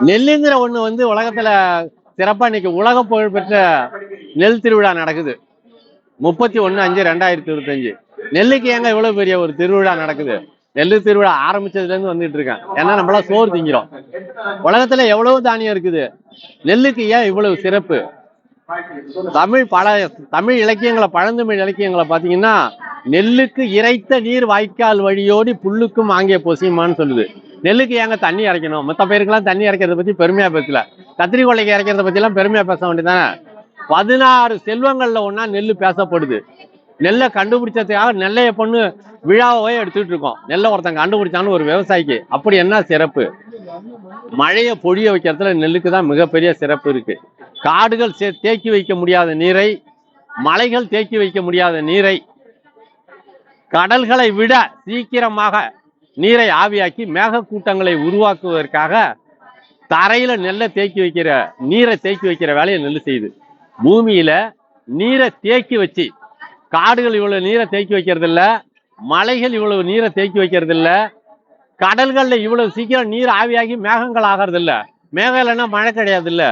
நெல்லுங்கிற ஒண்ணு வந்து உலகத்துல சிறப்பா இன்னைக்கு உலக புகழ்பெற்ற நெல் திருவிழா நடக்குது. முப்பத்தி ஒண்ணு அஞ்சு ரெண்டாயிரத்தி இருபத்தஞ்சு. நெல்லுக்கு ஏங்க இவ்வளவு பெரிய ஒரு திருவிழா நடக்குது? நெல்லு திருவிழா ஆரம்பிச்சதுல இருந்து வந்துட்டு இருக்கேன். ஏன்னா நம்மளா சோறு திங்கிறோம். உலகத்துல எவ்வளவு தானியம் இருக்குது? நெல்லுக்கு ஏன் இவ்வளவு சிறப்பு? தமிழ் பல தமிழ் இலக்கியங்களை பழந்தமிழ் இலக்கியங்களை பாத்தீங்கன்னா நெல்லுக்கு இறைத்த நீர் வாய்க்கால் வழியோடி புல்லுக்கும் வாங்கிய பொசியுமான்னு சொல்லுது. நெல்லுக்கு ஏங்க தண்ணி இறைக்கணும் மற்ற பேருக்கெல்லாம் தண்ணி இறைக்கிறத பத்தி பெருமையா பேசல. கத்திரி கொள்ளைக்கு இறைக்கிறத பத்தி எல்லாம் பெருமையா பேச வேண்டியதானே பதினாறு செல்வங்கள்ல ஒன்றா நெல் பேசப்படுது. நெல்லை கண்டுபிடிச்சதுக்காக நெல்லைய பொண்ணு விழாவே எடுத்துட்டு இருக்கோம். நெல்லை ஒருத்தன் கண்டுபிடிச்சான்னு ஒரு விவசாயிக்கு. அப்படி என்ன சிறப்பு? மழையை பொழிய வைக்கிறதுல நெல்லுக்கு தான் மிகப்பெரிய சிறப்பு இருக்கு. காடுகள் சே- தேக்கி வைக்க முடியாத நீரை மலைகள் தேக்கி வைக்க முடியாத நீரை கடல்களை விட சீக்கிரமாக நீரை ஆவியாக்கி மேகக்கூட்டங்களை உருவாக்குவதற்காக தரையில நெல்லை தேக்கி வைக்கிற நீரை தேக்கி வைக்கிற வேலையை நெல் செய்யுது. பூமியில நீரை தேக்கி வச்சு காடுகள் இவ்வளவு நீரை தேக்கி வைக்கிறது இல்ல மலைகள் இவ்வளவு நீரை தேக்கி வைக்கிறது இல்ல கடல்கள்ல இவ்வளவு சீக்கிரம் நீர் ஆவியாகி மேகங்கள் ஆகிறது இல்ல மேகம் இல்லைன்னா மழை கிடையாது இல்ல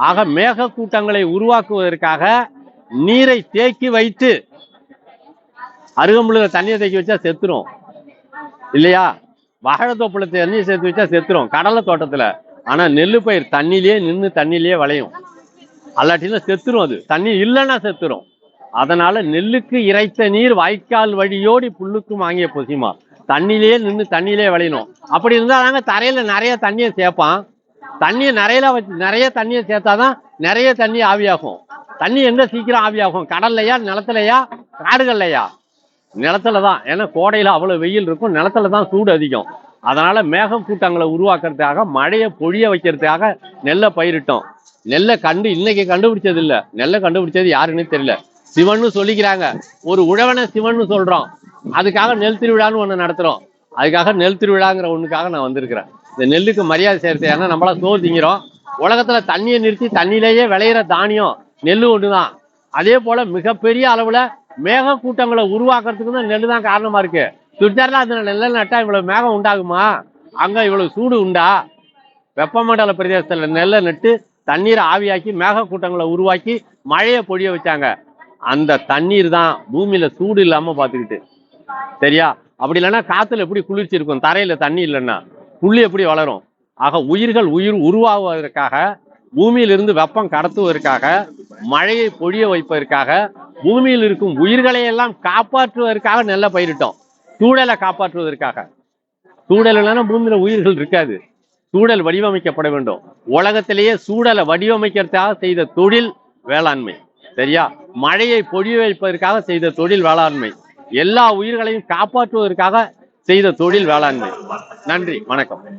ஆக மேக கூட்டங்களை உருவாக்குவதற்காக நீரை தேக்கி வைத்து அருகம்புள்ள தண்ணியை தேக்கி வச்சா செத்துரும். இல்லையா? வாழைத்தோப்புல தண்ணியை சேர்த்து வச்சா செத்துரும். கடலை தோட்டத்துல. ஆனா நெல்லு பயிர் தண்ணியிலேயே நின்று தண்ணியிலேயே விளையும். அல்லாட்டினா செத்துரும் அது. தண்ணி இல்லைன்னா செத்துரும். அதனால நெல்லுக்கு இறைத்த நீர் வாய்க்கால் வழியோடி புல்லுக்கும் வாங்கிய பொசிமா. தண்ணியிலேயே நின்று தண்ணியிலே விளையணும். அப்படி இருந்தால் நாங்கள் தரையில் நிறைய தண்ணியை சேர்ப்பான். தண்ணியை நிறையில வச்சு நிறைய தண்ணியை சேர்த்தாதான் நிறைய தண்ணி ஆவியாகும். தண்ணி எங்க சீக்கிரம் ஆவியாகும்? கடல்லையா நிலத்துலையா காடுகள்லையா? நிலத்துல தான். ஏன்னா கோடையில் அவ்வளோ வெயில் இருக்கும். நிலத்துல தான் சூடு அதிகம். அதனால மேகம் கூட்டங்களை உருவாக்குறதுக்காக மழையை பொழிய வைக்கிறதுக்காக நெல்லை பயிரிட்டோம். நெல்லை கண்டு இன்னைக்கு கண்டுபிடிச்சது இல்லை நெல்லை கண்டுபிடிச்சது யாருன்னு தெரியல. சிவன்னு சொல்லிக்கிறாங்க. ஒரு உழவனை சிவன்னு சொல்றோம். அதுக்காக நெல் திருவிழான்னு ஒன்று நடத்துறோம். அதுக்காக நெல் திருவிழாங்கிற ஒன்றுக்காக நான் வந்திருக்கிறேன். இந்த நெல்லுக்கு மரியாதை செய்யறது ஏன்னா நம்மளா சோறு திங்கிறோம். உலகத்துல தண்ணியை நிறுத்தி தண்ணியிலேயே விளையிற தானியம் நெல் ஒன்று தான் அதே போல மிகப்பெரிய அளவுல மேக கூட்டங்களை உருவாக்குறதுக்கு தான் நெல் தான் காரணமா இருக்கு. சுவிட்சர்லாந்து நெல்லை நட்டா இவ்வளவு மேகம் உண்டாகுமா? அங்க இவ்வளவு சூடு உண்டா? வெப்பமண்டல பிரதேசத்துல நெல்லை நட்டு தண்ணீரை ஆவியாக்கி மேக கூட்டங்களை உருவாக்கி மழையை பொழிய வச்சாங்க. அந்த தண்ணீர் தான் பூமியில சூடு இல்லாம பாத்துக்கிட்டு சரியா? அப்படி இல்லைன்னா காத்துல எப்படி குளிர்ச்சி இருக்கும்? தரையில தண்ணி இல்லைன்னா புள்ளி எப்படி வளரும்? ஆக உயிர்கள் உயிர் உருவாகுவதற்காக பூமியிலிருந்து வெப்பம் கடத்துவதற்காக மழையை பொழிய வைப்பதற்காக பூமியில் இருக்கும் உயிர்களை எல்லாம் காப்பாற்றுவதற்காக நெல்லை பயிரிட்டோம். சூழலை காப்பாற்றுவதற்காக. சூழல் இல்லைன்னா பூமியில உயிர்கள் இருக்காது. சூழல் வடிவமைக்கப்பட வேண்டும். உலகத்திலேயே சூழலை வடிவமைக்கிறதுக்காக செய்த தொழில் வேளாண்மை. சரியா? மழையை பொழிய வைப்பதற்காக செய்த தொழில் வேளாண்மை. எல்லா உயிர்களையும் காப்பாற்றுவதற்காக செய்த தொழில் வேளாண்மை. நன்றி. வணக்கம்.